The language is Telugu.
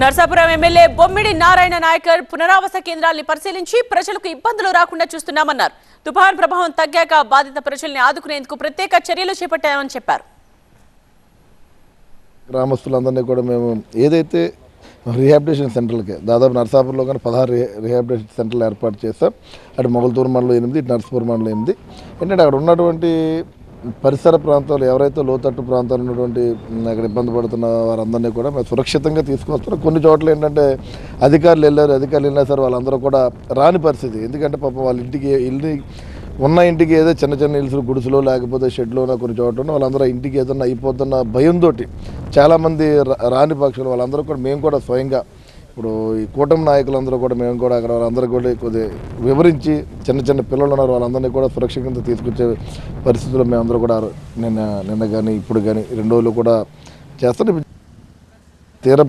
నర్సాపురం ఎమ్మెల్యే బొమ్మిడి నారాయణ నాయకర్ పునరావాస కేంద్రాల్ని పరిశీలించి ప్రజలకు ఇబ్బందులు రాకుండా చూస్తున్నామన్నారు. తుఫాన్ ప్రభావం తగ్గాక బాధిత ప్రజల్ని ఆదుకునేందుకు ప్రత్యేక చర్యలు చేపట్టామని చెప్పారు. గ్రామస్తులందరినీ కూడా మేము ఏదైతే రీహాబిలిటేషన్ సెంటర్లకి దాదాపు నర్సాపూర్లో కానీ పదహారు రీ- రీహాబిలిటేషన్ సెంటర్లు ఏర్పాటు చేస్తాం అటు మొగల్తూరు మండలం ఎనిమిది ఇటు నర్సాపూర్ మండలం ఎనిమిది. ఏంటంటే అక్కడ ఉన్నటువంటి పరిసర ప్రాంతాలు ఎవరైతే లోతట్టు ప్రాంతాలు ఉన్నటువంటి అక్కడ ఇబ్బంది పడుతున్న వారందరినీ కూడా మేము సురక్షితంగా తీసుకొస్తారు కొన్ని చోట్ల ఏంటంటే అధికారులు వెళ్ళారు అధికారులు వెళ్ళినా సరే వాళ్ళందరూ కూడా రాని పరిస్థితి. ఎందుకంటే పాపం వాళ్ళ ఇంటికి ఇల్లు ఉన్న ఇంటికి ఏదో చిన్న చిన్న ఇల్లు గుడిసెలో లేకపోతే షెడ్లోనో కొన్ని చోట్ల వాళ్ళందరూ ఇంటికి ఏదన్నా అయిపోతున్న భయంతో చాలామంది రా- రాని పక్షులు వాళ్ళందరూ కూడా మేము కూడా స్వయంగా ఇప్పుడు ఈ కూటమి నాయకులందరూ కూడా మేము కూడా అక్కడ వాళ్ళందరూ కూడా కొద్దిగా వివరించి చిన్న చిన్న పిల్లలు ఉన్నారు వాళ్ళందరినీ కూడా సురక్షితంగా తీసుకొచ్చే పరిస్థితుల్లో మేమందరూ కూడా నిన్న నిన్న కానీ ఇప్పుడు కానీ రెండు రోజులు కూడా చేస్తాం. తీర